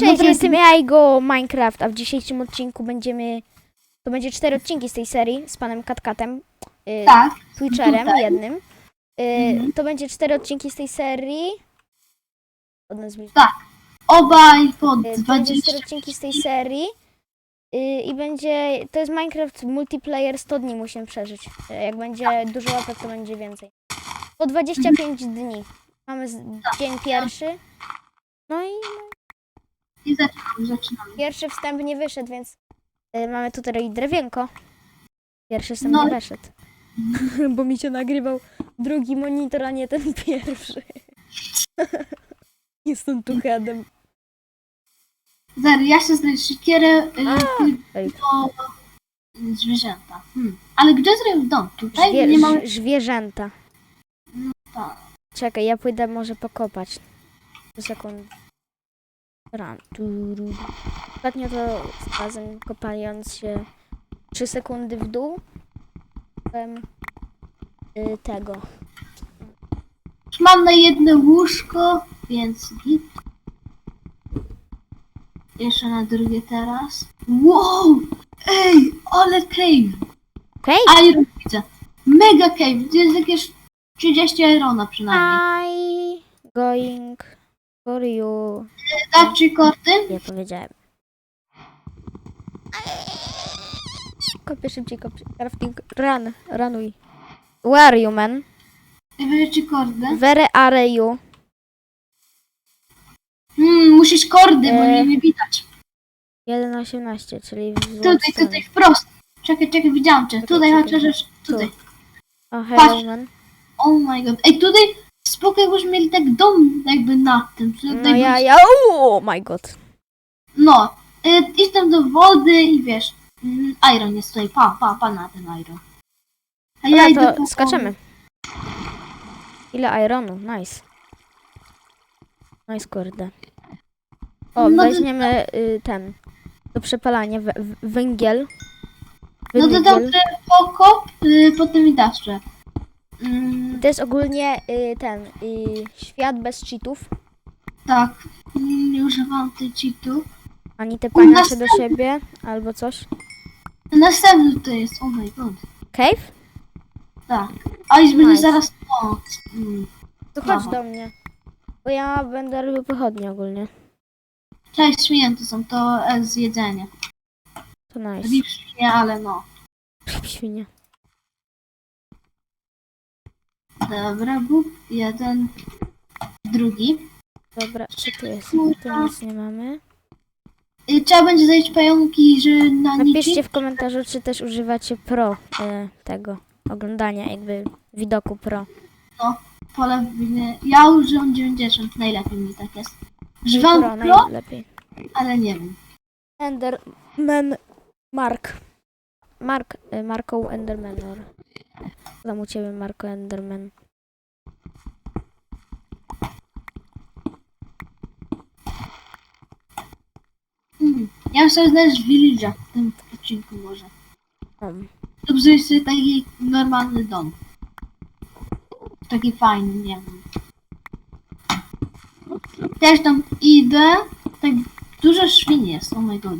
Cześć, Dobra, jestem Jajgo Minecraft, a w dzisiejszym odcinku będziemy... To będzie cztery odcinki z tej serii z panem Katkatem, y, Tak. Twitcherem tutaj. jednym. Y, Mhm. To będzie cztery odcinki z tej serii. Od nas bliżej. Obaj po Y, To będzie 20. cztery odcinki z tej serii. Y, I będzie... To jest Minecraft multiplayer 100 dni musimy przeżyć. Y, Jak będzie dużo łapek, to będzie więcej. Po 25 dni. Mamy z... dzień pierwszy. No i I zaczynamy, zaczynamy. Pierwszy wstęp nie wyszedł, więc y, mamy tutaj drewienko. Pierwszy wstęp No. nie wyszedł. Bo mi się nagrywał drugi monitor, a nie ten pierwszy. Jestem tu headem. Zary, ja się znajdę siekierę y, Ej. do zwierzęta. Hmm. Ale gdzie zrobił dom? Tutaj Żwie, nie mamy... ż- zwierzęta. tak. Czekaj, ja pójdę może pokopać. Sekund. Turu. Ostatnio to razem kopając się 3 sekundy w dół. Y, tego. Już Mam na jedno łóżko, więc git. Jeszcze na drugie teraz. Wow! Ej, ale cave! Okej? Iron widzę. Mega cave. To jest jakieś 30 irona przynajmniej. I going for you. Tak czy korty? Nie powiedziałem. Kopię szybciej, kopię. Crafting. Run. Runuj. Where are you, man? Wy czy kordy? Where are you? Hmm, musisz kordy, bo E. nie, nie widać. 1.18, czyli w złą Tutaj, stronę. tutaj, wprost. Czekaj, czekaj, widziałam cię. Tutaj czekaj. chociaż tutaj. O, hello, Patrz. man. Oh my god. Ej, tutaj spoko jakbyśmy mieli tak dom jakby nad tym. No tak ja, ja, oh my god. No. Y, idź tam do wody i wiesz. mm, Iron jest tutaj. Pa, pa, pa na ten iron. A ja Dobra, idę to po skaczemy. Ile ironu, nice. Nice, kurde. O, No to- weźmiemy y, ten, do przepalania, w- węgiel. No to Węgiel. dobrze, pokop, y, potem i daszcze. Mm, To jest ogólnie y, ten, y, świat bez cheatów. tak. Nie używam tych cheatów. Ani te pania się do następny. siebie, albo coś. Następny to jest. Oh my god. Cave? Tak. A już będzie Nice. zaraz. O, mm. To chodź do mnie. Bo ja będę robił pochodnie ogólnie. Cześć, święty są to e, z jedzenia. To nice. Nie, ale no. Świnie. Dobra, bób. Jeden. Drugi. Dobra, co tu jest? Tu nic nie mamy. Y, Trzeba będzie zejść pająki, że na Napiszcie nici. w komentarzu, czy też używacie pro e, tego oglądania, jakby widoku pro. Pole winy. Ja używam 90, najlepiej mi tak jest. Używam pro, najlepiej. ale nie wiem. Enderman Mark. Mark, e, Marką Endermanor. Dam u ciebie Marko Enderman. Mhm. Ja sobie znaleźć village'a w tym odcinku może. Um. Lub zrobić sobie taki normalny dom. Taki fajny, nie wiem. Też tam idę. Tak dużo świn jest, oh my god.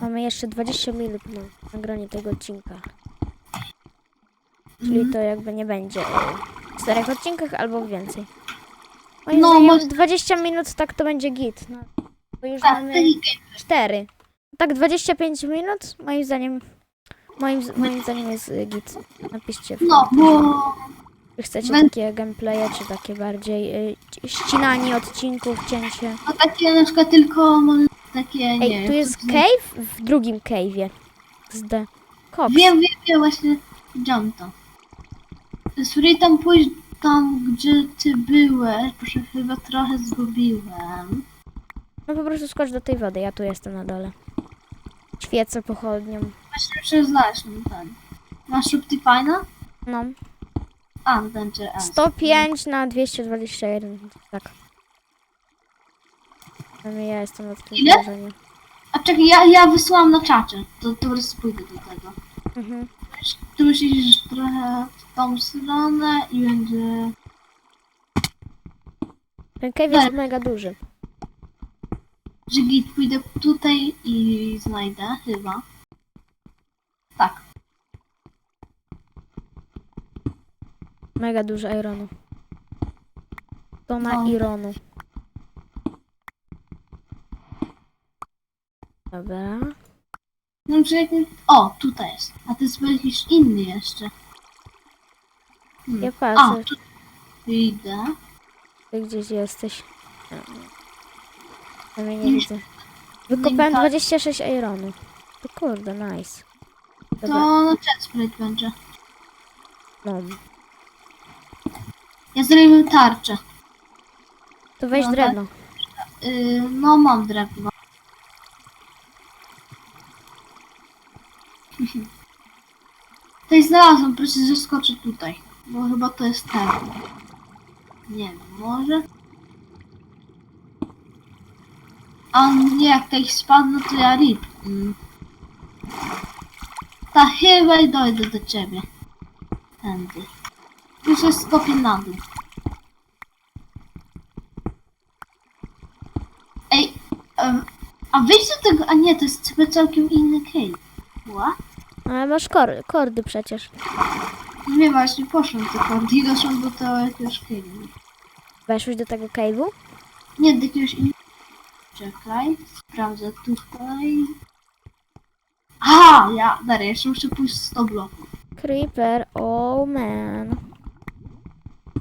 Mamy jeszcze 20 minut na nagranie tego odcinka. Czyli Mhm. to jakby nie będzie w czterech odcinkach albo więcej. Moim No, zdaniem może- 20 minut tak to będzie git. No, bo już Tak, mamy 4. Tak 25 minut moim zdaniem moim, moim zdaniem jest y, git. Napiszcie w No, bo czy chcecie takie gameplaye, czy takie bardziej y, ci- ścinanie odcinków, cięcie. no takie na przykład tylko może takie, nie Ej, tu jest co- cave w drugim cave'ie. Z Cox. Wiem, wiem, wiem, właśnie widziałam to. Spróbuj tam pójść tam, gdzie ty byłeś, bo się chyba trochę zgubiłem. No po prostu skocz do tej wody, ja tu jestem na dole. Świecę pochodnią. Właśnie muszę znaleźć ten. ten. Masz Optifine'a? No. A, ten czy S. 105 na 221. Tak. Przynajmniej ja jestem na tym Ile? poziomie. A czekaj, ja, ja wysłałam na czacie. To, to prostu pójdę do tego. Mhm. Tu musisz trochę w tą stronę i będzie... Ten cave jest mega duży. Że git pójdę tutaj i znajdę chyba. Tak. Mega dużo ironu. Tona No. ironu. Dobra. No, jak... O, tutaj jest. A to jest jakiś inny jeszcze. Hmm. Ja A, patrzę, tu idę. ty gdzieś jesteś. A, nie. Widzę. Wykopałem tak. 26 ironu. To kurde, nice. To Dobra, na chestplate będzie. no. Ja zrobię tarczę. To weź No, drewno. Yy, no, mam drewno. Tutaj znalazłam, proszę zeskoczę tutaj. Bo chyba to jest ten. Nie wiem, może? A nie, jak tutaj spadnę, to ja rip. Mm. Ta chyba i dojdę do ciebie. Tędy. Już jest skopię na dół. Ej, em, a wyjść do tego, a nie, to jest chyba całkiem inny cave. What? Ale masz kor kordy przecież. Nie właśnie, poszłam do kordy i doszłam do tego jakiegoś cave'u. Weszłeś do tego cave'u? Nie, do jakiegoś innego. Czekaj, sprawdzę tutaj. Aha, ja, dalej, jeszcze muszę pójść 100 bloków. Creeper, oh man.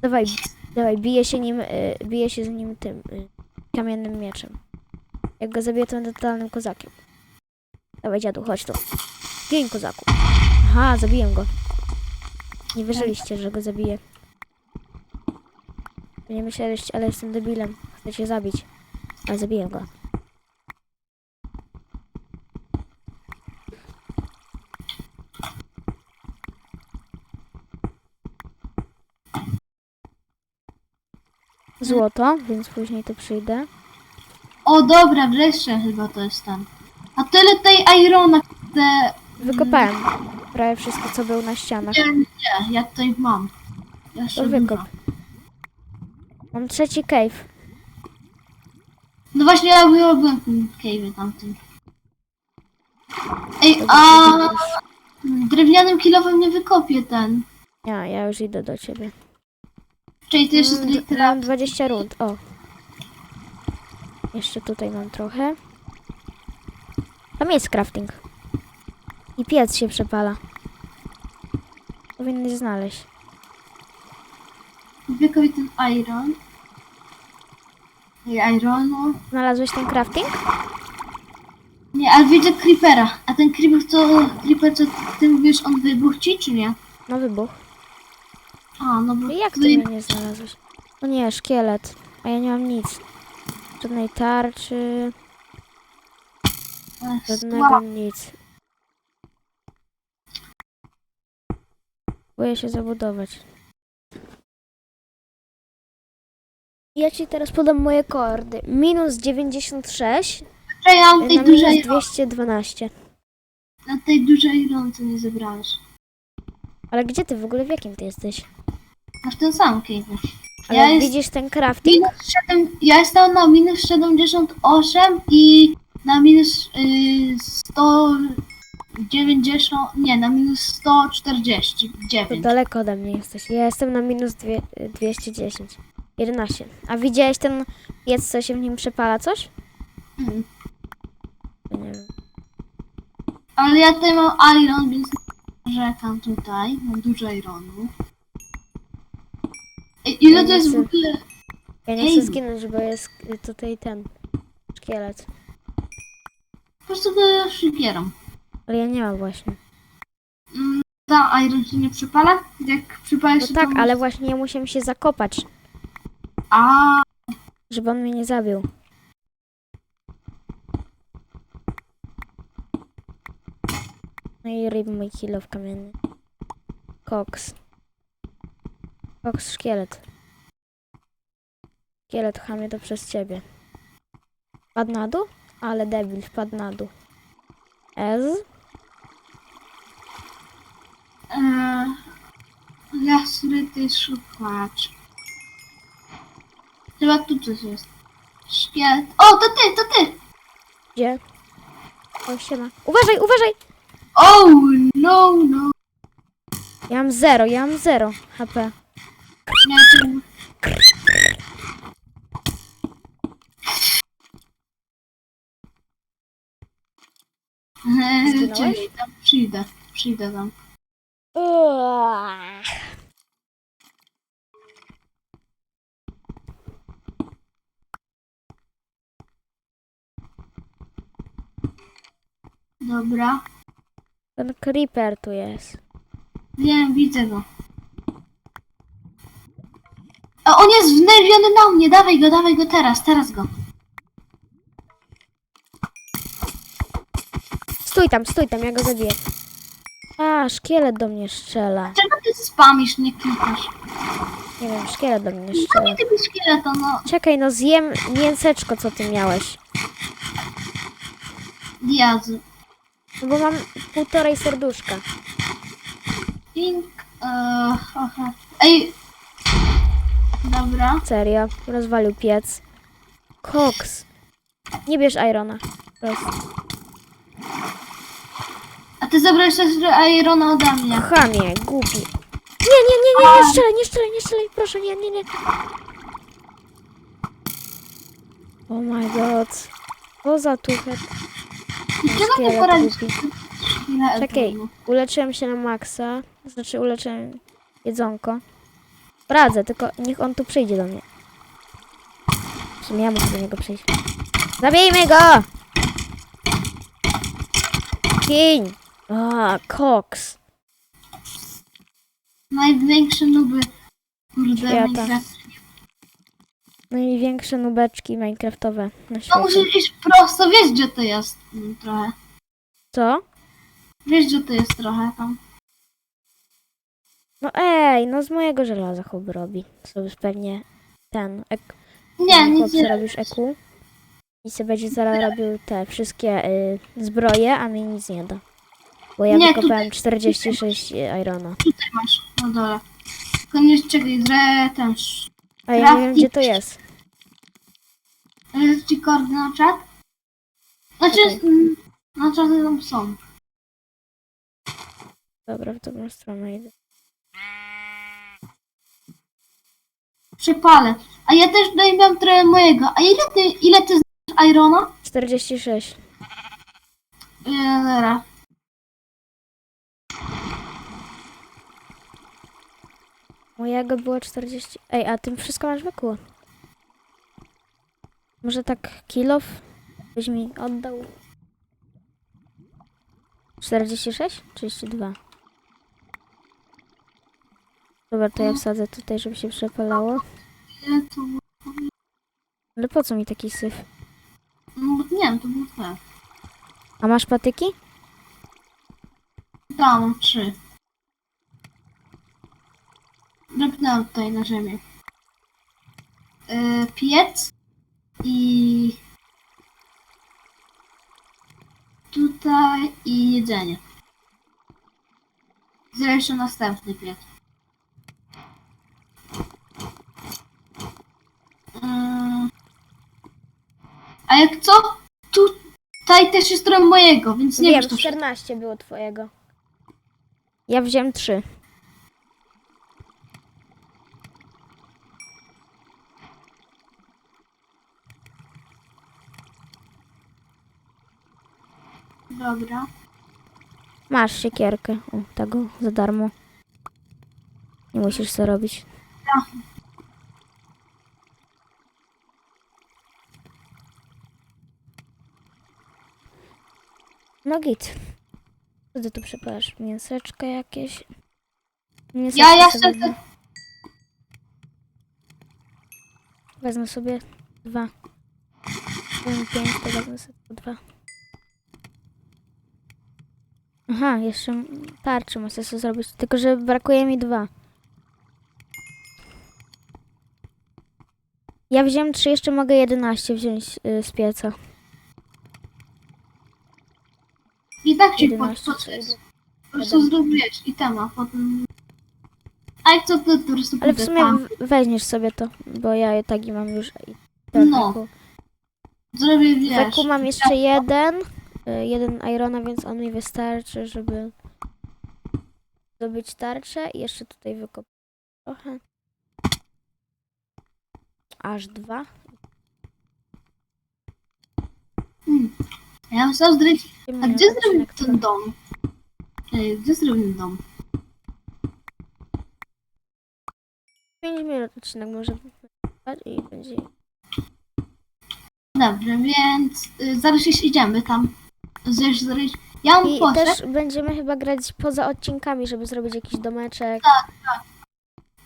Dawaj, dawaj, bije się nim, y, bije się z nim tym y, kamiennym mieczem. Jak go zabiję, to będę totalnym kozakiem. Dawaj, dziadu, chodź tu. Gin, kozaku. Aha, zabiję go. Nie wierzyliście, że go zabiję. Nie myśleliście, ale jestem debilem. Chcę cię zabić. Ale zabiję go. Złoto, więc później to przyjdę. O, dobra, wreszcie chyba to jest ten. A tyle tej irona, te... Wykopałem prawie wszystko, co było na ścianach. Nie, nie, ja tutaj mam. Jeszcze To wykop. dużo. Mam trzeci cave. No właśnie, ja byłem w tym cave'ie tamtym. Ej, a drewnianym kilowym nie wykopię ten. Ja, ja już idę do ciebie. Czyli to jeszcze Mm, d- Mam 20 rund, o. Jeszcze tutaj mam trochę. Tam jest crafting. I piec się przepala. Powinny znaleźć. Wykopię ten iron. Ej, ironu. Znalazłeś ten crafting? Nie, ale widzę creepera. A ten creeper co, creeper co ty mówisz, on wybuchł ci, czy nie? No wybuch. A, no bo... I jak ty go nie znalazłeś? O nie, szkielet. A ja nie mam nic. Żadnej tarczy, Ech, żadnego słabo. nic. Boję się zabudować. Ja ci teraz podam moje kordy. Minus 96, Czekaj, ja mam tej na minus dużej, 212. na tej dużej ironce nie zebrałeś. Ale gdzie ty w ogóle, w jakim ty jesteś? Masz ten sam cave'ie. Ale Ja jest- widzisz ten crafting? Minus 7, ja jestem na minus 78 i na minus y, 190, nie, na minus 149. To daleko ode mnie jesteś. Ja jestem na minus dwie, 210. 11. A widziałeś ten piec, co się w nim przepala coś? Mm. Nie wiem. Ale ja tutaj mam iron, więc rzekam tutaj. Mam dużo ironu. Ej, ile Ja to jest w nie ogóle? Ja nie Ej. chcę zginąć, bo jest tutaj ten szkielet. Po prostu go szybieram. Ale ja nie mam właśnie. Mm, ta iron się nie przepala? Jak przypala No się tak, to... ale właśnie ja musiałem się zakopać, A, żeby on mnie nie zabił. No i ryb mój kilo w kamienny. Koks. Koks szkielet. Szkielet chamie to przez ciebie. Wpadł na dół? Ale debil, wpadł na dół. Ez? e, ja skryty szukacz. Chyba tu coś jest. Szkielet. O, to ty, to ty! Gdzie? O, siema. Uważaj, uważaj! Oh, no, no. Ja mam zero, ja mam zero HP. To... Eee, Zginąłeś? Czekaj, tam przyjdę, przyjdę tam. Uaa. Dobra. Ten creeper tu jest. Wiem, widzę go. A on jest wnerwiony na mnie, dawaj go, dawaj go teraz, teraz go. Stój tam, stój tam, ja go zabiję. A, szkielet do mnie strzela. Czego ty spamisz, nie klikasz? Nie wiem, szkielet do mnie No strzela. tego szkieleta, no. Czekaj, no zjem mięseczko, co ty miałeś. Diazy. Bo mam półtorej serduszka. Pink, eee, aha. Ej. Dobra. Serio, rozwalił piec. Koks. Nie bierz Irona. Prosto. A ty zabrałeś też Irona ode mnie. Chamie, głupi. Nie, nie, nie, nie, nie strzelaj, nie strzelaj, nie strzelaj, proszę, nie, nie, nie. Oh my god. Co za tuchet. I czego nie poradzisz? Ile Czekaj, etonu? uleczyłem się na maksa. Znaczy uleczyłem jedzonko. Radzę, tylko niech on tu przyjdzie do mnie. W sumie ja muszę do niego przyjść. Zabijmy go! Kiń! A, koks. Największe nuby. Kurde, Świata. Minecraft. Największe nubeczki minecraftowe na No świecie. musisz iść prosto, wiesz gdzie to jest mm, trochę. Co? Wiesz gdzie to jest trochę tam. No ej, no z mojego żelaza chłop robi. Sobie pewnie ten. Ek, Nie, nic nie robisz EQ. I sobie będzie zaraz robił te wszystkie y, zbroje, a mi nic nie da. Bo ja Nie, wykopałem 46 irona. Tutaj masz, na dole. Tylko nie czekaj, że ten... A ja nie wiem gdzie to jest. Jest ci koordynat czat? Znaczy, Okej. mm, no czaty tam są. Dobra, w dobrą stronę idę. Przypalę. A ja też mam trochę mojego. A ile ty, ile ty znasz Irona? 46. Yy, dobra. Mojego było 40. Ej, a tym wszystko masz w EQ. Może tak kilof byś mi oddał? 46? 32. Dobra, to ja wsadzę tutaj, żeby się przepalało. Ile to było? Ale po co mi taki syf? No, nie wiem, to było tak. A masz patyki? Tam, mam trzy. Drapnęłam tutaj na ziemię. Yy, piec i tutaj i jedzenie. Jeszcze następny piec. Yy, a jak co? Tutaj też jest trochę mojego, więc nie Wiem, to wszystko. 14 było twojego. Ja wziąłem 3. Dobra. Masz siekierkę. O, tego za darmo. Nie musisz co robić. Ja. No git. Ty tu przepalasz? Mięseczko jakieś? Mięseczko Ja, ja sobie wezmę. Sobie dwa. Pięć, to wezmę sobie dwa. Aha, jeszcze tarczy muszę sobie zrobić, tylko że brakuje mi dwa. Ja wziąłem trzy, jeszcze mogę 11 wziąć y, z pieca. I tak ci pod, 11, pod, czyli- po prostu zrobiłeś i temat, potem... A jak co to po prostu Ale w pójdę sumie tam. w- weźmiesz sobie to, bo ja tagi mam już i No. zrobię, wiesz... Weku mam jeszcze jeden. Y, Jeden irona, więc on mi wystarczy, żeby zdobyć tarczę. I jeszcze tutaj wykop trochę. Aż dwa. Hmm. Ja chciał zrobić... A gdzie odcinek ten dom? Ej, Gdzie zrobić dom? 5 minut odcinek może i będzie. Dobrze, więc y, zaraz już idziemy tam. Ja mam I też będziemy chyba grać poza odcinkami, żeby zrobić jakiś domeczek.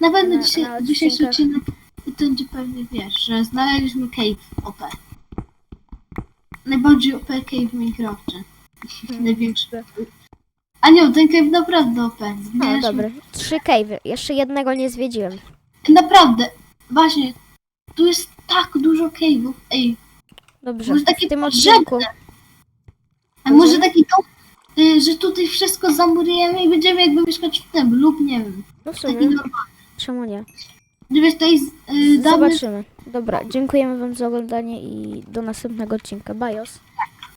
Na pewno na- dzisiaj, na dzisiejszy odcinkach. odcinek to będzie pewnie wiesz, że znaleźliśmy cave OP. Najbardziej OP cave w Minecrafcie. Hmm. Największy. A nie, ten cave naprawdę OP. No Znaleźliśmy... dobry. Trzy cave'y. Jeszcze jednego nie zwiedziłem. Naprawdę, właśnie, tu jest tak dużo cave'ów. Ej, Dobrze. Może takie W tym odcinku. Może taki dom, y, że tutaj wszystko zamurujemy i będziemy jakby mieszkać w tym, lub nie wiem. No w Taki sumie. normalny. Czemu nie? Wiesz, jest y, damy Zobaczymy. Dobra, dziękujemy Wam za oglądanie i do następnego odcinka. Bajos.